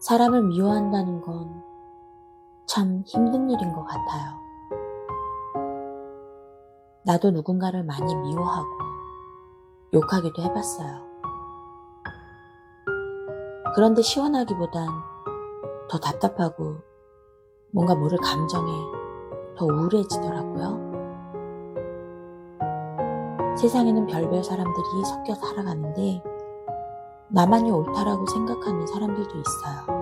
사람을 미워한다는 건 참 힘든 일인 것 같아요. 나도 누군가를 많이 미워하고 욕하기도 해봤어요. 그런데 시원하기보단 더 답답하고 뭔가 모를 감정에 더 우울해지더라고요. 세상에는 별별 사람들이 섞여 살아가는데 나만이 옳다라고 생각하는 사람들도 있어요.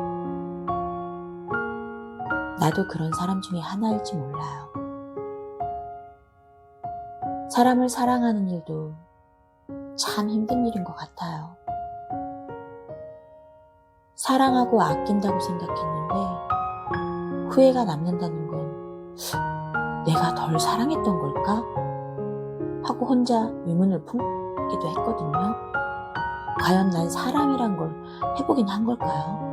나도 그런 사람 중에 하나일지 몰라요. 사람을 사랑하는 일도 참 힘든 일인 것 같아요. 사랑하고 아낀다고 생각했는데 후회가 남는다는 건 내가 덜 사랑했던 걸까? 하고 혼자 의문을 품기도 했거든요. 과연 난 사랑이란 걸 해보긴 한 걸까요?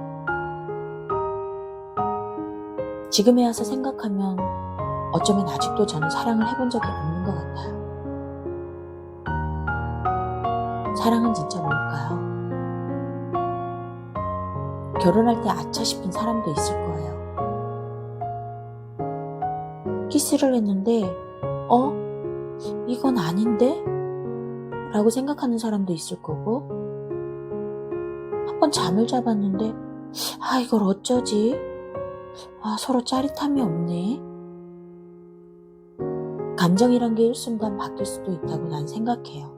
지금에 와서 생각하면 어쩌면 아직도 저는 사랑을 해본 적이 없는 것 같아요. 사랑은 진짜 뭘까요? 결혼할 때 아차 싶은 사람도 있을 거예요. 키스를 했는데, 어? 이건 아닌데? 라고 생각하는 사람도 있을 거고, 한 번 잠을 잡았는데, 아, 이걸 어쩌지? 아, 서로 짜릿함이 없네. 감정이란 게 일순간 바뀔 수도 있다고 난 생각해요.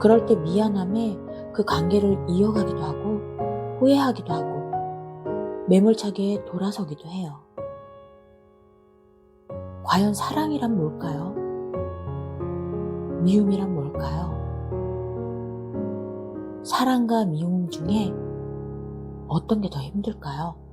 그럴 때 미안함에 그 관계를 이어가기도 하고, 후회하기도 하고, 매몰차게 돌아서기도 해요. 과연 사랑이란 뭘까요? 미움이란 뭘까요? 사랑과 미움 중에 어떤 게 더 힘들까요?